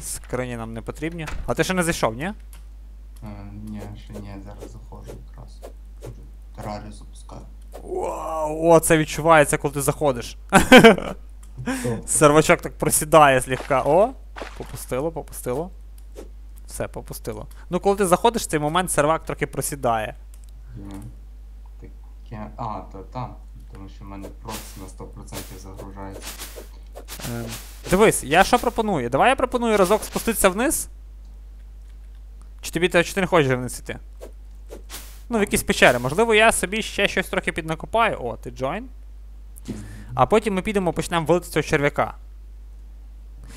Скрині нам не потрібні. А ти ще не зайшов, ні? Е, ні, ще ні, зараз заходжу якраз. Терарію запускаю. Вау, о, це відчувається, коли ти заходиш. Сервачок так просідає слегка. О, попустило, попустило. Все, попустило. Ну, коли ти заходиш, в цей момент сервак трохи просідає. А, то там. Тому що в мене просто на 100% загружається. Ем, Дивись, я що пропоную? Давай я пропоную разок спуститися вниз. Чи тобі чи ти не хочеш вниз іти? Ну, в якісь печери. Можливо, я собі ще щось трохи піднакопаю. О, ти join. А потім ми підемо почнемо валити цього черв'яка.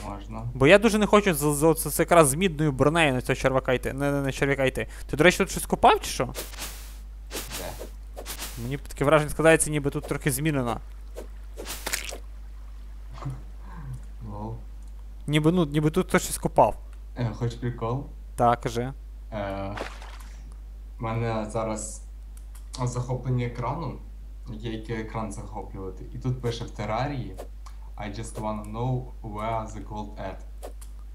Можна. Бо я дуже не хочу з, з, з, з якраз з мідною бронею на цього черв'яка йти. Не, не, не черв'яка йти. Ти, до речі, тут щось купав чи що? Де? Мені таке враження складається, ніби тут трохи змінено. Ніби, ну, ніби тут хтось щось купав. Е, хоч прикол? Так, кажи. Е, У мене зараз захоплення екрану. Є який екран захоплювати. І тут пише в терарії I just wanna know where the gold at.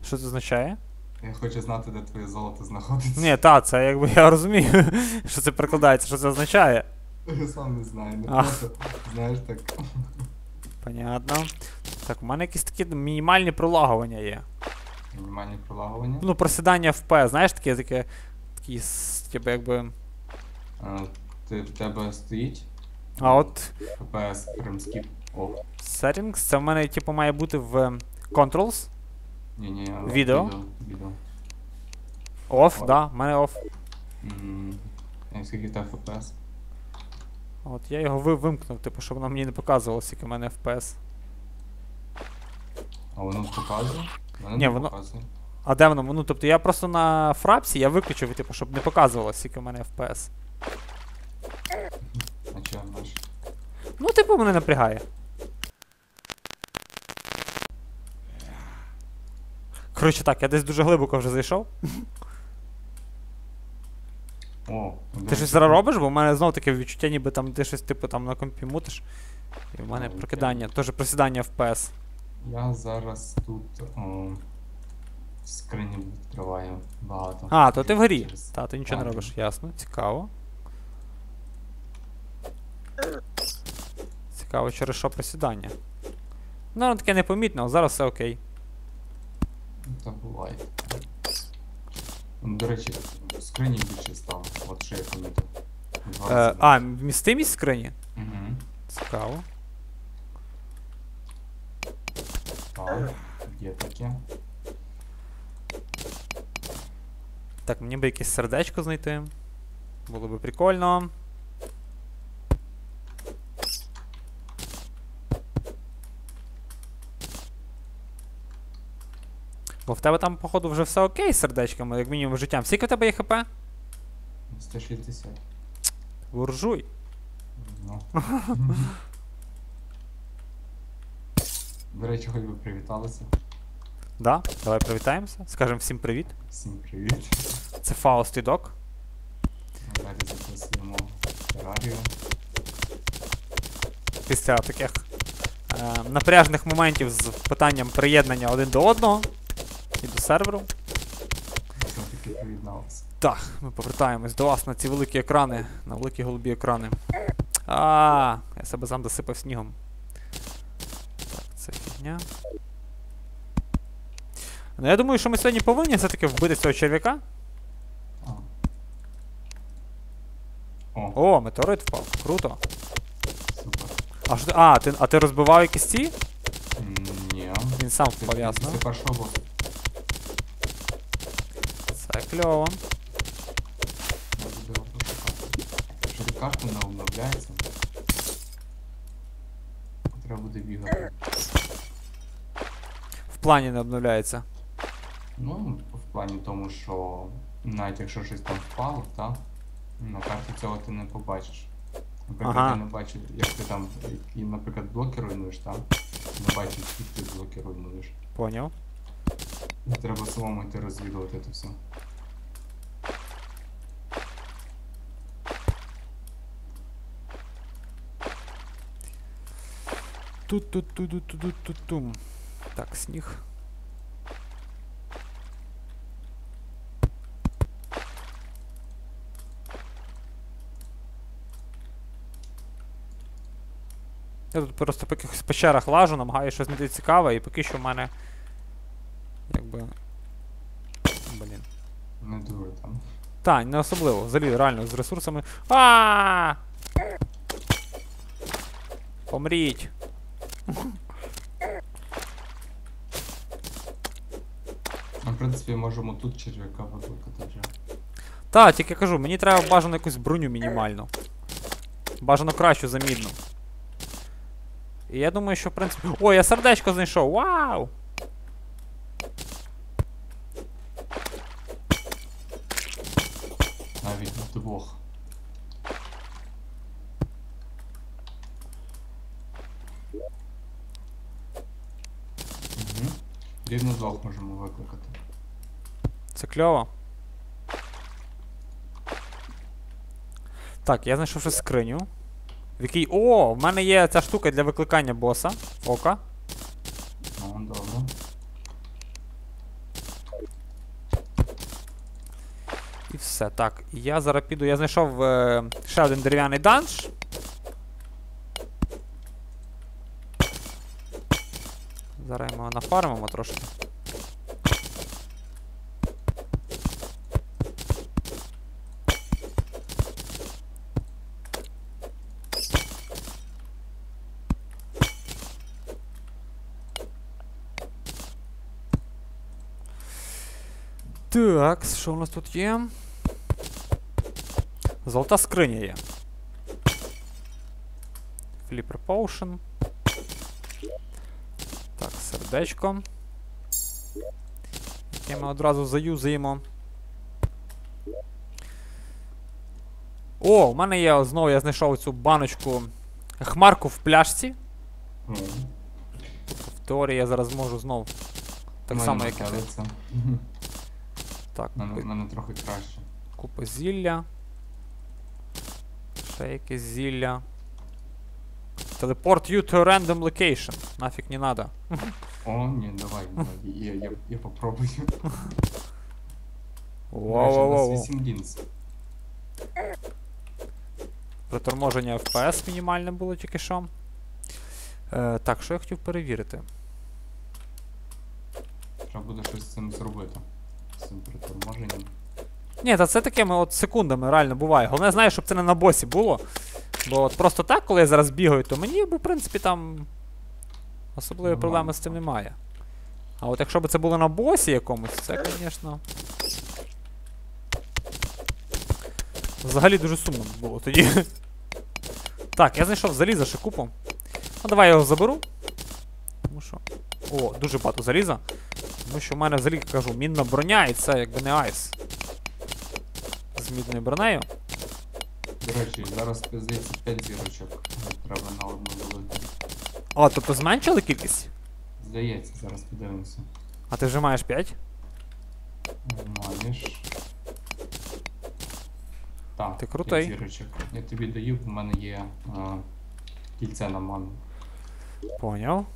Що це означає? Я хочу знати, де твоє золото знаходиться. Ні, та, це якби я розумію, що це прикладається, що це означає. Я сам не знаю, не просто, знаєш так. Понятно. Так, у мене якісь такі мінімальні пролагування є. Мінімальні прилагування. Ну, просідання в П, знаєш, таке, таке, такі, типу, якби. Е, ти, в тебе стоїть. А от FPS прям скіп. О, settings, це в мене, типу, має бути в ем, controls. ні, ні. Відео? Відео. відео. Off, О. да, в мене off. Е, Скільки в тебе FPS? От я його ви- вимкнув, типу, щоб воно мені не показувало, скільки в мене FPS. А воно показує? Воно Ні, не воно- показує. А де воно? Ну, тобто я просто на фрапсі я виключив, типу, щоб не показувало, скільки в мене FPS. А чого наш? Ну, типу, мене напрягає. Коротше так, я десь дуже глибоко вже зайшов. О, Ти щось зараз робиш, бо в мене знов таке відчуття, ніби там ти щось типу там на компі мутиш. І в мене прокидання, теж просідання FPS. Я зараз тут о, в скрині відкриваю багато. А, то ти в грі. Через- Та, ти нічого не робиш, ясно, цікаво. Цікаво, через що просідання. Ну, воно таке непомітне, але зараз все окей. Та буває. До речі, в скрині більше стало. От що я помітив. Е, а, вмістимість скрині? Угу. Цікаво. Так, є таке. Так, мені би якесь сердечко знайти. Було би прикольно. Бо в тебе там, походу, вже все окей з сердечками, як мінімум життям. Скільки в тебе є хп? 160. Буржуй. Ну. До речі, хоч би привіталися. Да? Давай привітаємося. Скажемо всім привіт. Всім привіт. Це Фауст і Док. Далі записуємо терарію. Після таких е, напряжних моментів з питанням приєднання один до одного і до серверу. Так, ми повертаємось до вас на ці великі екрани, на великі голубі екрани. А, я себе сам досипав снігом. Так, це фігня. Ну, я думаю, що ми сьогодні повинні все-таки вбити цього черв'яка. О, О, метеорит впав. Круто. супер. А, що а, ти, а ти розбивав якісь ці? Ні. Він сам впав, ясно. Це першого боса. Це кльово. Я буду його пошукати. Що карта не обновляється. Треба буде бігати. В плані не обновляється. Ну, в плані тому, що навіть якщо щось там впало, та, на карті цього ти не побачиш. Наприклад, Ага. я не бачу, як ти там, і, наприклад, блоки руйнуєш, там, не бачиш, скільки ти блоки руйнуєш. Поняв. Треба самому йти розвідувати це все. тут тут тут тут тут тут тум Так, сніг. Я тут просто по якихось пещерах лажу, намагаюся щось знайти цікаве, і поки що в мене. Якби. Блін. Ну, не дуже там. Та, не особливо. Взагалі, реально, з ресурсами. А! Помріть! Ну, в принципі, можемо тут черв'яка викликати вже. Та, тільки кажу, мені треба бажано якусь броню мінімальну. Бажано кращу за мідну. І я думаю, що в принципі. О, я сердечко знайшов! Вау! Навіть вдвох. Угу. Рівно двох можемо викликати. Це кльово. Так, я знайшов ще скриню. В якій. О, в мене є ця штука для викликання боса. Ока. Ну, добре. І все. Так, я зараз піду. Я знайшов е, ще один дерев'яний данж. Зараз ми його нафармимо трошки. Так, що у нас тут є? Золота скриня є. Flipper Potion. Так, сердечко. Яке ми одразу заюзаємо. О, у мене є знову я знайшов цю баночку хмарку в пляшці. Ну, В теорії я зараз можу знов. Так мене само, як і. Так, Мене, купи- мене трохи краще. Купа зілля. Ще якесь зілля. Телепорт you to a random location. Нафіг не надо. О, ні, давай, давай. Я, я, я попробую. У Воу-воу-воу. Приторможення FPS мінімальне було тільки що. Е, так, що я хотів перевірити? Треба буде щось з цим зробити. Цим приторможенням. Ні, та це такими от секундами реально буває. Головне, знаєш, щоб це не на босі було. Бо от просто так, коли я зараз бігаю, то мені, в принципі, там особливої проблеми з цим немає. А от якщо б це було на босі якомусь, це, звісно. Взагалі дуже сумно було тоді. Так, я знайшов заліза ще купу. Ну давай я його заберу. Тому що. О, дуже багато заліза. Тому що в мене взагалі кажу, мінна броня, і це якби не айс. З мідною бронею. До речі, зараз здається 5 зірочок. Треба на одну велику. О, тобто зменшили кількість? Здається, зараз подивимося. А ти вже маєш 5? Маєш. Так, Ти крутий. зірочок. Я тобі даю, в мене є а, кільце на ману. Поняв.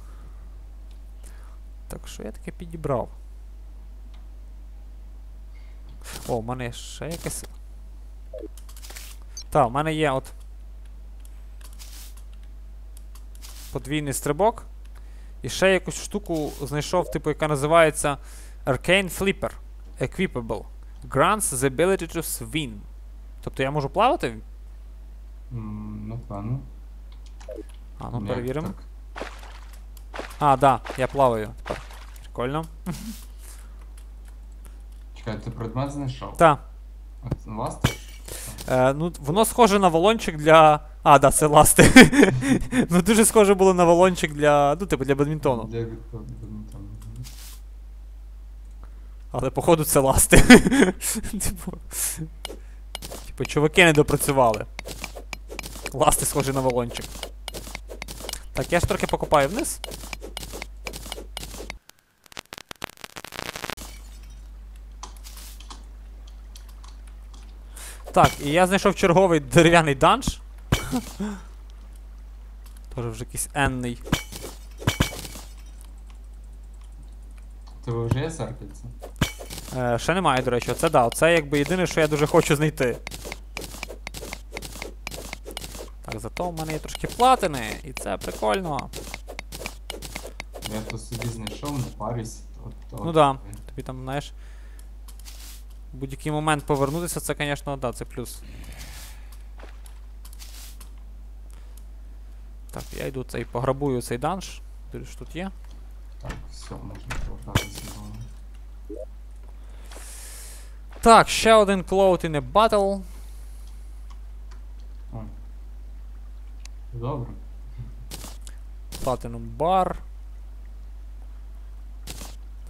Так, що я таке підібрав? О, у мене ще якесь. Так, у мене є от. Подвійний стрибок. І ще якусь штуку знайшов, типу, яка називається Arcane Flipper. Equipable. Grants the ability to swim. Тобто я можу плавати? М, Напевно. А, ну перевіримо. так? А, да, я плаваю тепер. Прикольно. Чекай, ти предмет знайшов? Так. От ласти? Е, ну, воно схоже на валончик для. А, да, це ласти. ну дуже схоже було на валончик для. Ну, типу, для бадмінтону. Для бадмінтону. Але походу це ласти. типу. Типу, чуваки не допрацювали. Ласти схожі на валончик. Так, я ж трохи покопаю вниз. Так, і я знайшов черговий дерев'яний данж. Тоже вже якийсь енний. Тебе вже є серкальце? Е, ще немає, до речі, оце да, оце якби єдине, що я дуже хочу знайти. Так, зато в мене є трошки платини, і це прикольно. Я то собі знайшов, не парюсь. От, от, Ну да. Тобі там, знаєш. В будь-який момент повернутися, це, звісно, да, це плюс. Так, я йду цей пограбую цей данж. Дивлюсь, що тут є. Так, все, можна повертатися. Так, ще один Cloud in a Battle. О. Добре. Platinum Bar.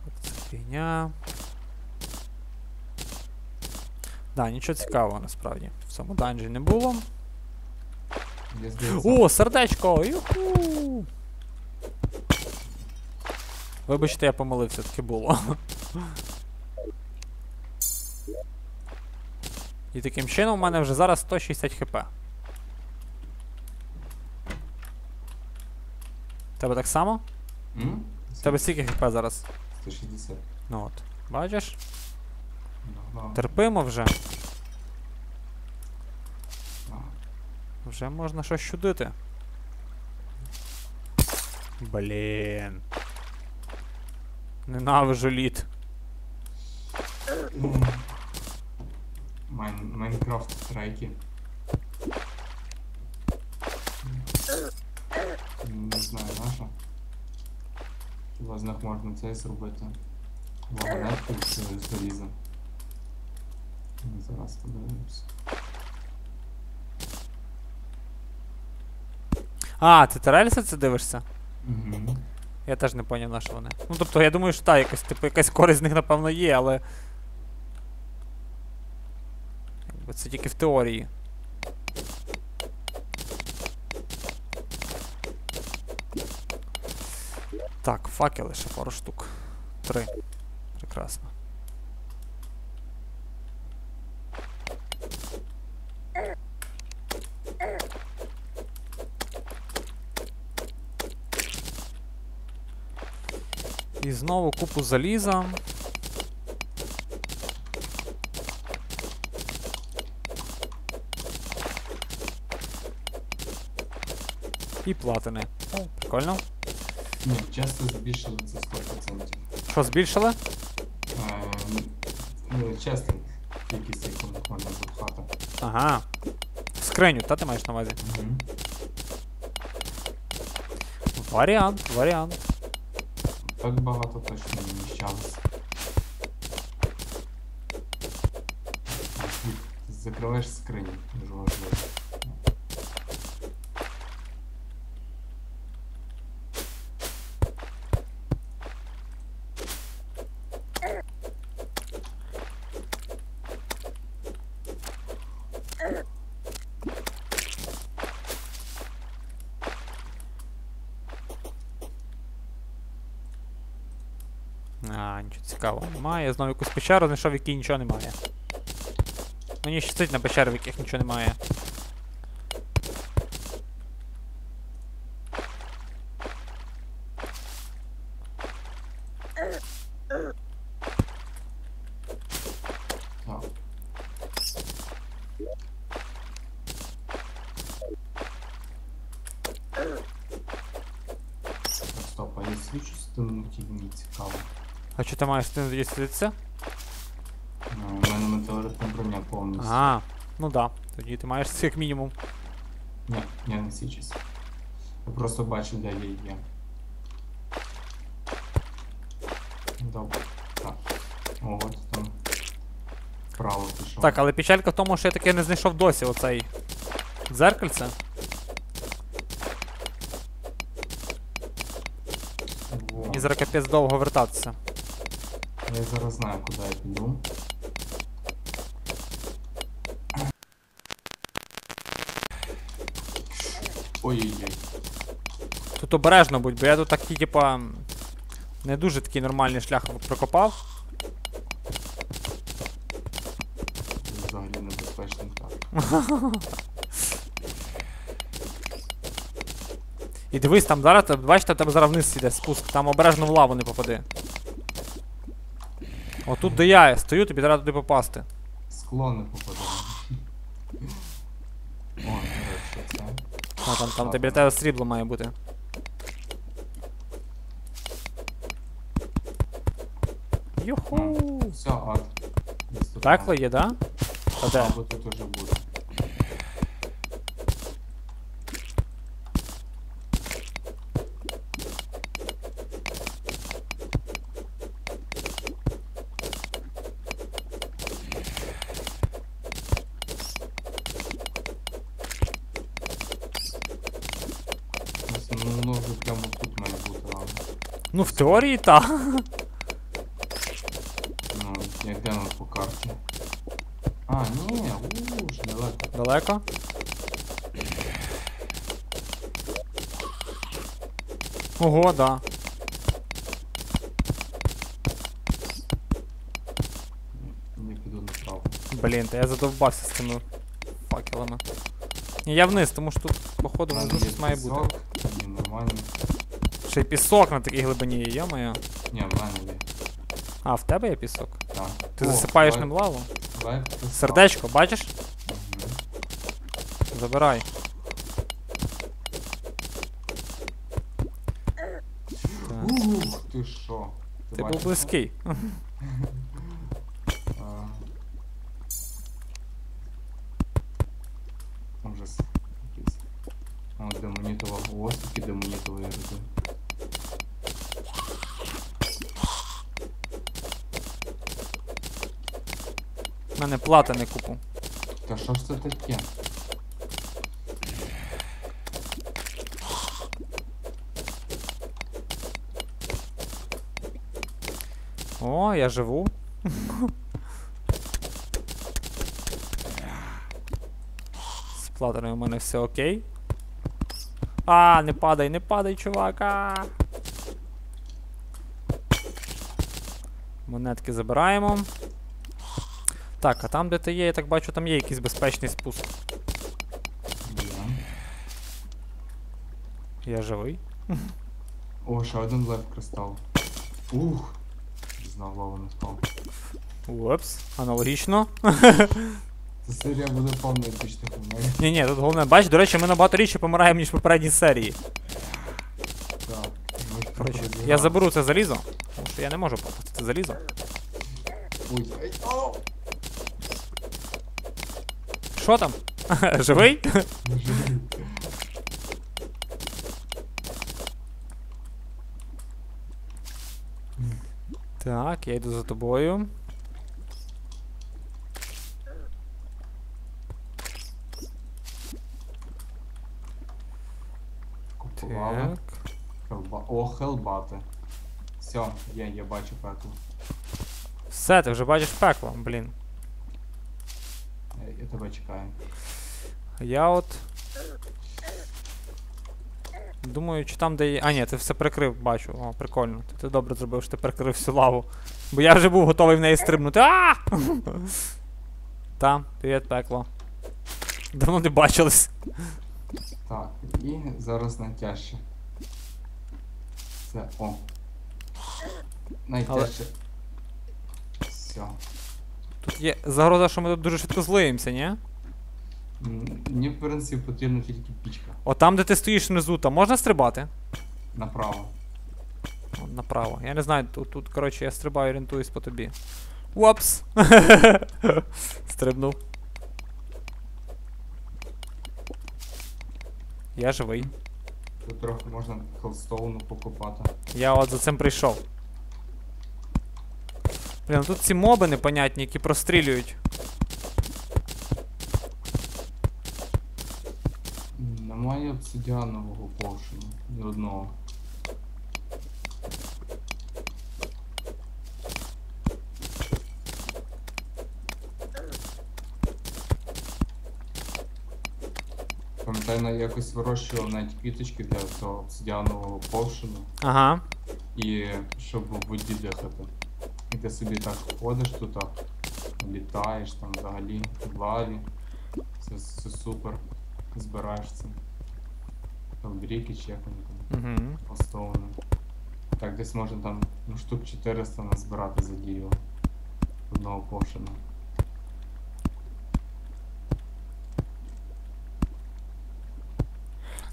Так, це фігня. Да, нічого цікавого насправді. В цьому данжі не було. О, сердечко! Юху! Вибачте, я помилився, таке було. І таким чином у мене вже зараз 160 хп. Тебе так само? У тебе скільки хп зараз? 160. Ну от. Бачиш? Да. Терпимо вже. А, Вже можна щось чудити. Блін. Ненавижу лід. Майнкрафт трейки. Не знаю, наша. Хіба з них можна це зробити. Вагонетку з з заліза. Ну, Зараз подивимось. А, ти Терельса це дивишся? Угу. Я теж не поняв, на що вони. Ну тобто, я думаю, що так, якась, типу, якась користь з них, напевно, є, але. Це тільки в теорії. Так, факели ще пару штук. Три. Прекрасно. І знову купу заліза. І платини. О, прикольно. Ні, часто збільшили це 100%. Що, збільшили? Е, ну, часто кількість яких можна запхати. Ага. В скриню, та ти маєш на увазі? Угу. Варіант, варіант. Так багато точно не вміщалося. Закриваєш скриню, дуже важливо. А, нічого цікавого немає. Знову якусь печеру знайшов, в якій нічого немає. Мені щастить на печерах, в яких нічого немає. Так. Так, стоп, а я свічу з тим мені цікаво. А що ти маєш тим з'їститися? Ну, У мене метеоритна броня повністю. Ага. Ну да. Тоді ти маєш як мінімум. Ні, я не січусь. Я просто бачу, де я є. Добре. Так. О, от там. Вправо пішов. Так, але печалька в тому, що я таки не знайшов досі оцей дзеркальце. Во. І зараз капець довго вертатися. Я зараз знаю, куди я піду. Ой-ой-ой. Тут обережно будь, бо я тут такий, типа. Не дуже такий нормальний шлях прокопав. Взагалі небезпечний так. І дивись, там зараз, бачите, тебе зараз вниз іде спуск, там обережно в лаву не попади. Отут, де я стою, тобі треба туди попасти. Склони попадаємо. попадає. О, це. Та, там, там тобі тебе срібло має бути. Юху! Все, ад. Пекло є, да? Та де? Або тут уже буде. Ось, Ну, воно вже прямо тут має бути, ладно. Ну, в теорії так. Ну, як де по карті. А, ні, ууу, ж далеко. Далеко? Ого, да. Не піду направо. Блін, та я задовбався з цими факелами. Ні, я вниз, тому що тут, походу, є щось має бути. нормально. Ще й пісок на такій глибині є, йо-моє. Ні, в мене є. А, в тебе є пісок? Так. Ти О, засипаєш давай- ним лаву? давай. Сердечко, бачиш? Угу. Забирай. Ух, ти що? Ти був бачиш, близький. А. Ужас. якийсь. О, демонітова. Ось такі демонітові руди. У мене плати не купу. Та що ж це таке? О, я живу. З платами у мене все окей. А, не падай, не падай, чувака. Монетки забираємо. Так, а там, де ти є, я так бачу, там є якийсь безпечний спуск. Я живий. О, ще один лев кристал. Ух! Знав лаву не впав. Упс, аналогічно. Ця серія буде повна епічних моментів. Ні, ні, тут головне, бач, до речі, ми набагато рідше помираємо, ніж в попередній серії. Так. ми ж Коротше, я заберу це залізо, тому що я не можу попустити залізо. Ой, ай, ау! Що там? Живий. Так, я йду за тобою. Купували. Так. Хелба... О, хелбати. Все, є, я бачу пекло. Все, ти вже бачиш пекло, блін. Тебе чекаю. Я от. Думаю, чи там, де є. А, ні, ти все прикрив, бачу. О, прикольно. Ти, ти добре зробив, що ти прикрив всю лаву. Бо я вже був готовий в неї стрибнути. А! Там, привіт, пекло. Давно не бачились. Так, і зараз найтяжче. Це о. Найтяжче. Все. Є загроза, що ми тут дуже швидко злиємося, ні? Мені, в принципі, потрібна тільки пічка. О, там, де ти стоїш внизу, там можна стрибати? Направо. О, направо. Я не знаю, тут, тут коротше, я стрибаю, орієнтуюсь по тобі. Упс! Стрибнув. Я живий. Тут трохи можна хелстоуну покупати. Я от за цим прийшов. Блін, тут ці моби непонятні, які прострілюють. Немає обсидіанового повшину. Ні одного. Пам'ятаю, я якось вирощував навіть квіточки для цього обсидіанового повшину. Ага. І щоб в воді дихати. І ти собі так ходиш тут, так, літаєш там взагалі в лаві. Це, це супер. Збираєш це. Елдріки чи як вони там Угу. поставлені. Так, десь можна там ну, штук 400 назбирати за дію одного повшина.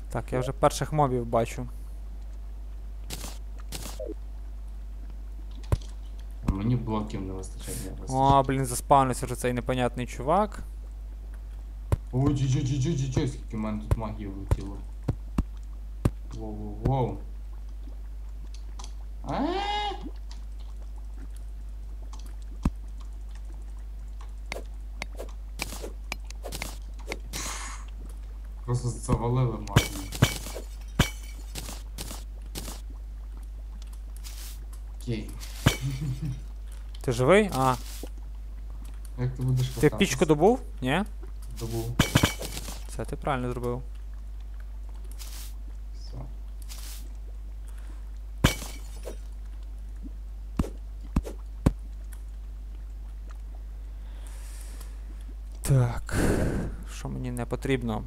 Так, я вже перших мобів бачу. А Мені блоків не вистачає. не вистачає. О, блін, заспавнився вже цей непонятний чувак. Ой, чі чі чі чі чі скільки в мене тут магії влетіло. Воу, воу, воу. А? Просто завалили магію. Окей. Ти живий? А, Як ти будеш ти кататись? пічку добув? Ні? добув? Це ти правильно зробив. Все. Так. Що мені не потрібно?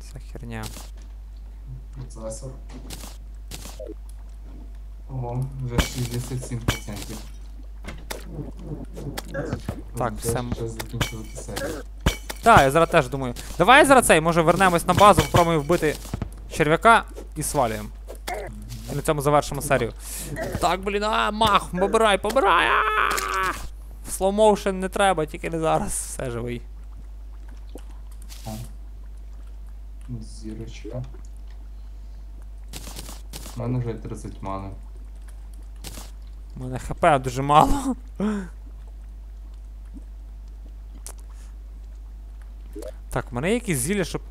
Ця херня. Процесор. Ого, вже 67%. Так, Вже все. Закінчувати серію. Так, я зараз теж думаю. Давай зараз цей, може вернемось на базу, спробуємо вбити черв'яка і свалюємо. І на цьому завершимо серію. Так, блін, а, мах, побирай, побирай! Slow motion не треба, тільки не зараз. Все живий. Зірочка. У мене вже 30 мани. У мене хп дуже мало. Так, в мене є якісь зілля, щоб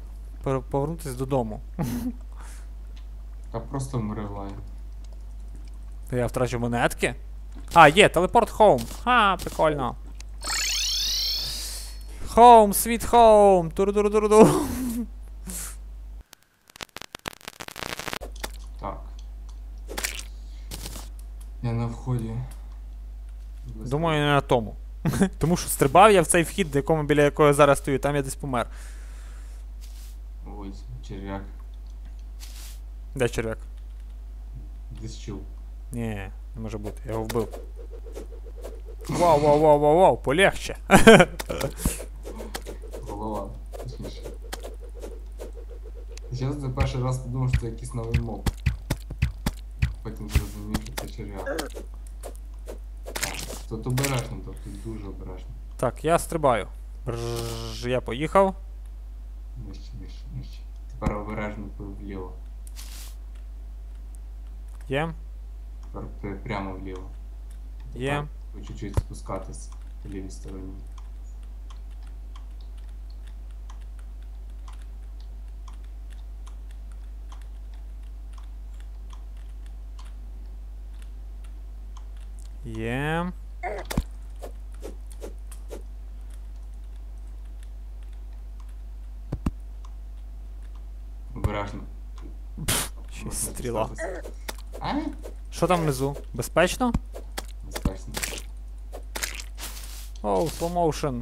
повернутися додому. Та просто вмри в. Та я втрачу монетки. А, є, телепорт хоум. Ха, прикольно. Хоум, світ хоум. Туру-туру-туру-туру. Так. Я на вході. Думаю, не на тому. Тому що стрибав я в цей вхід, до якому біля якого я зараз стою, там я десь помер. Ой, черв'як. Де черв'як? Десь чув. Ні, не може бути, я його вбив. Вау, вау, вау, вау, вау, полегче. Голова. Зараз я перший раз подумав, що це якийсь новий моб. Потім зрозумів, що це черв'як. Так, Тут обережно, тут, тут дуже обережно. Так, я стрибаю. Брррж, я поїхав. Нижче, нижче, нижче. Тепер обережно вліво. Є. Тепер пр- прямо вліво. Є. Тепер по чуть-чуть спускатись по лівій стороні. Є. Обережно. Ще стріла. А? Що там внизу? Безпечно? Безпечно. Оу, slow motion.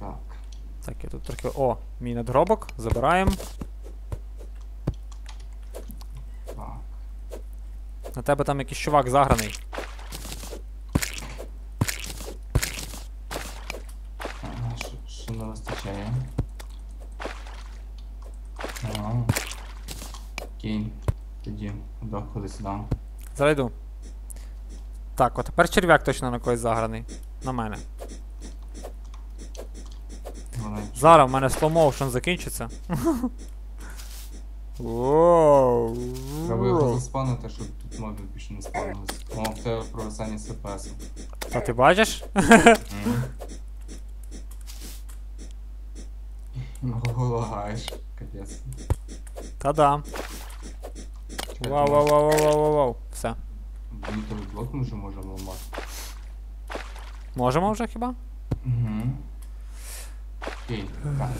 Так. Так, я тут трохи. О, мій надгробок. Забираємо. Так. На тебе там якийсь чувак заграний. Ага, що, що не вистачає? Ага. Окей. Тоді доходи сюди. Зараз йду. Так, от тепер черв'як точно на когось заграний. На мене. Зараз в мене motion закінчиться. Треба його заспанити, щоб тут моби більше не спавнились. О, в тебе провисання з ФПС. Та ти бачиш? Лагаєш. Капець. Та-да. Вау, вау, вау, вау, вау, вау, вау. Все. Літровий блок ми вже можемо ламати. Можемо вже хіба? Угу. Окей, так.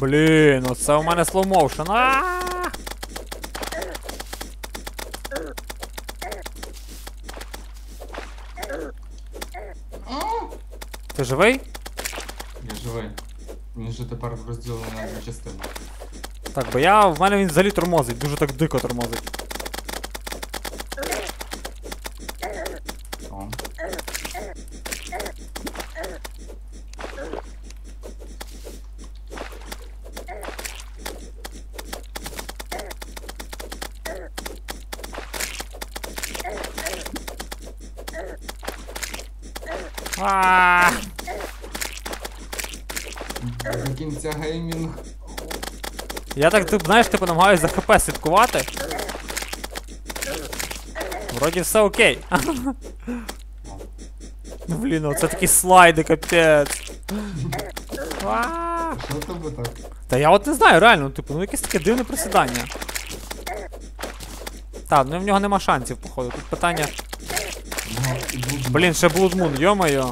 Блін, оце у мене сломовшен. Ти живий? Я живий. Він же тепер розділений на дві частини. Так, бо я. в мене він взагалі тормозить, дуже так дико тормозить. Я так, тип, знаєш, типу намагаюся за ХП слідкувати. Вроді все окей. Ну, Блін, оце такі слайди, капець. Що тебе так? Та я от не знаю, реально, типу, ну якесь таке дивне присідання. Так, ну в нього нема шансів, походу. Тут питання. Ну, Блін, ще Moon, йо-моє.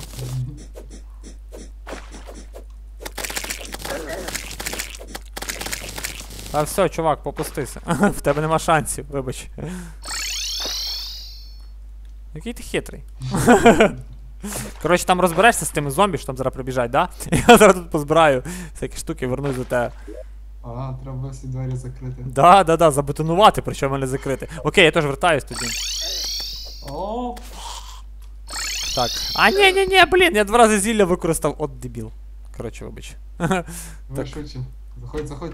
Та все, чувак, попустися. В тебе нема шансів, вибач. Який ти хитрий. Коротше, там розберешся з тими зомбі, що там зараз прибіжать, да? Я зараз тут позбираю всякі штуки, вернусь до тебе. А, треба всі двері закрити. Да, да, да, забетонувати, причому не закрити. Окей, я теж вертаюсь тоді. О, Так. А ні, ні, ні, блін, я два рази зілля використав. От дебіл. Коротше, вибач. ви шучу. Заходь, заходь.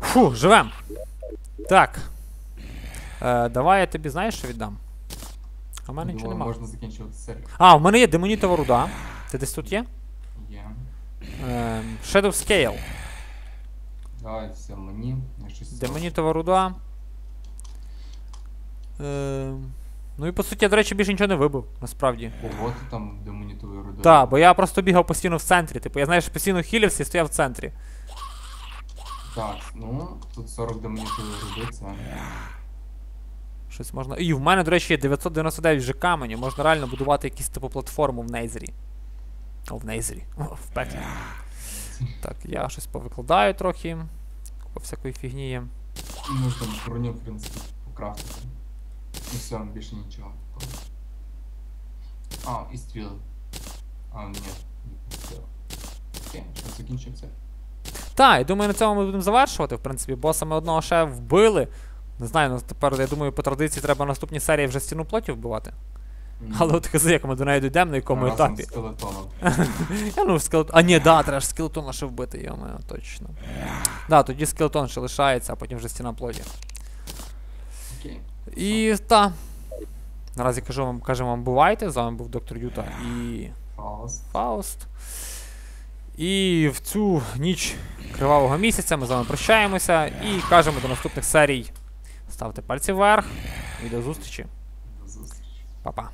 Фу, живем. Так. Е, давай я тобі знаєш, що віддам? А в мене нічого Думаю, нема. можна закінчувати серію. А, в мене є демонітова руда. Ти десь тут є? Є. Е, Shadow Scale. Давай, мені. Демонітова руда. Е, ну і по суті, я, до речі, більше нічого не вибив, насправді. Ого, ти там демонітовою рудою. Так, бо я просто бігав постійно в центрі. Типу, я знаєш, постійно хілився і стояв в центрі. Так, ну, тут 40 демонітової руди, це. Щось можна. І в мене, до речі, є 999 вже каменю. Можна реально будувати якусь типу платформу в Нейзері. О, в Нейзері. О, в пеклі. Так, я щось повикладаю трохи. По всякої фігні є. Можна броню, в принципі, покрафтити. І все, більше нічого. А, і стріли. А, ні. Окей, що закінчився. Так, і думаю, на цьому ми будемо завершувати. В принципі, боса ми одного ще вбили. Не знаю, ну тепер, я думаю, по традиції треба в наступній серії вже стіну плотів вбивати. Але от хази, як ми до неї дійдемо, на якому Разом етапі. з скелетоном. Я ну скелетон. А ні, да, треба ж скелетона ще вбити, йоме, точно. Да, тоді скелетон ще лишається, а потім вже стіна. Окей. І та. Наразі кажу вам, кажемо вам бувайте. З вами був доктор Юта і Фаус. Фауст. І в цю ніч кривавого місяця ми з вами прощаємося і кажемо до наступних серій. Ставте пальці вверх і до зустрічі. До зустрічі. Па-па.